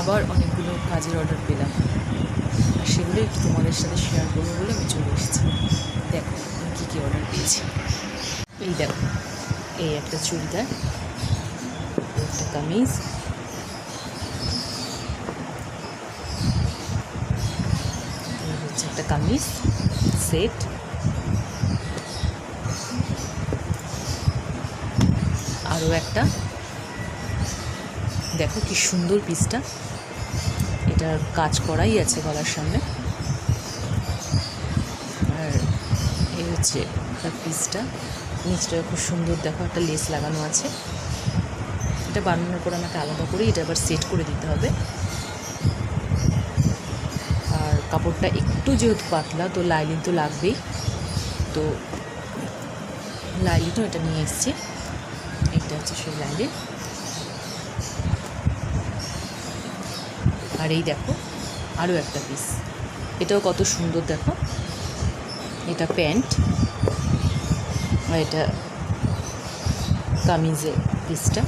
আবার অনেকগুলো কাজের অর্ডার পেলাম। আর সেগুলো একটু তোমাদের সাথে শেয়ার করব বলে আমি চলে এসেছি। দেখো, আমি কী কী অর্ডার পেয়েছি। এই দেখো, এই একটা চুড়িদার, একটা কামিজ হচ্ছে একটা কামিজ, সেট। আরও একটা দেখো কি সুন্দর পিসটা এটার কাজ করাই আছে গলার সামনে। আর এই হচ্ছে তার পিসটা নিচটা খুব সুন্দর, দেখো একটা লেস লাগানো আছে। এটা বানানোর পর আমাকে আলাদা করে এটা আবার সেট করে দিতে হবে। আর কাপড়টা একটু যেহেতু পাতলা, তো লাইলিন তো লাগবেই। তো লাইলিনও এটা নিয়ে এসছি। এটা হচ্ছে সেই লাইলিন। আর এই দেখো আরও একটা পিস এটাও কত সুন্দর দেখো। এটা প্যান্ট আর এটা কামিজের পিসটা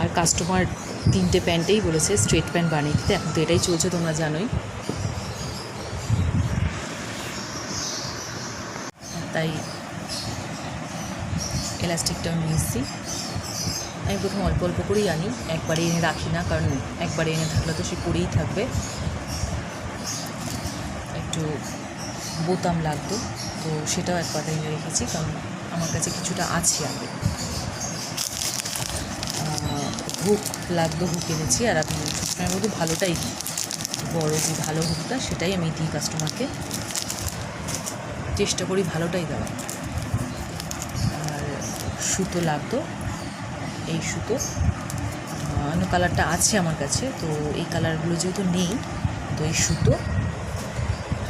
আর কাস্টমার তিনটে প্যান্টেই বলেছে স্ট্রেট প্যান্ট বানিয়ে দিতে। এখন তো এটাই চলছে, তোমরা জানোই। তাই এলাস্টিকটাও নিয়ে এসেছি আমি প্রথম অল্প অল্প করেই আনি, একবারে এনে রাখি না, কারণ একবারে এনে থাকলে তো সে পরেই থাকবে। একটু বোতাম লাগতো, তো সেটাও এক পাতা এনে রেখেছি, কারণ আমার কাছে কিছুটা আছে আগে। হুক লাগতো হুক এনেছি, আর আমি সবসময়ের মধ্যে ভালোটাই দিই। বড় যে ভালো হুকটা, সেটাই আমি দিই কাস্টমারকে চেষ্টা করি ভালোটাই দেওয়ার। আর সুতো লাগতো, এই সুতো। অন্য কালারটা আছে আমার কাছে, তো এই কালারগুলো যেহেতু নেই, তো এই সুতো।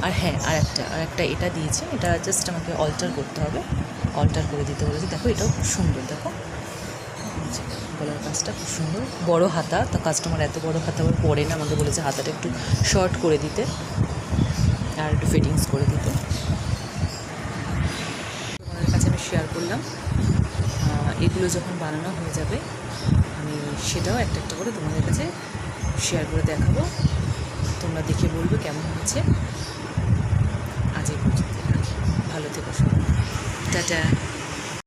আর হ্যাঁ আর একটা আর একটা এটা দিয়েছে, এটা জাস্ট আমাকে অল্টার করতে হবে। অল্টার করে দিতে বলেছে, দেখো এটাও খুব সুন্দর, দেখো। গলার কাজটা খুব সুন্দর। বড় হাতা, তো কাস্টমার এত বড় হাতা আবার পরে না, আমাকে বলেছে হাতাটা একটু শর্ট করে দিতে। আর একটু ফিটিংস করে দিতে। শেয়ার করলাম। এগুলো যখন বানানো হয়ে যাবে, আমি সেটাও একটা একটা করে তোমাদের কাছে শেয়ার করে দেখাবো। তোমরা দেখে বলবে কেমন হয়েছে। আজ এই পর্যন্ত ভালো থেকো সবাই। টাটা।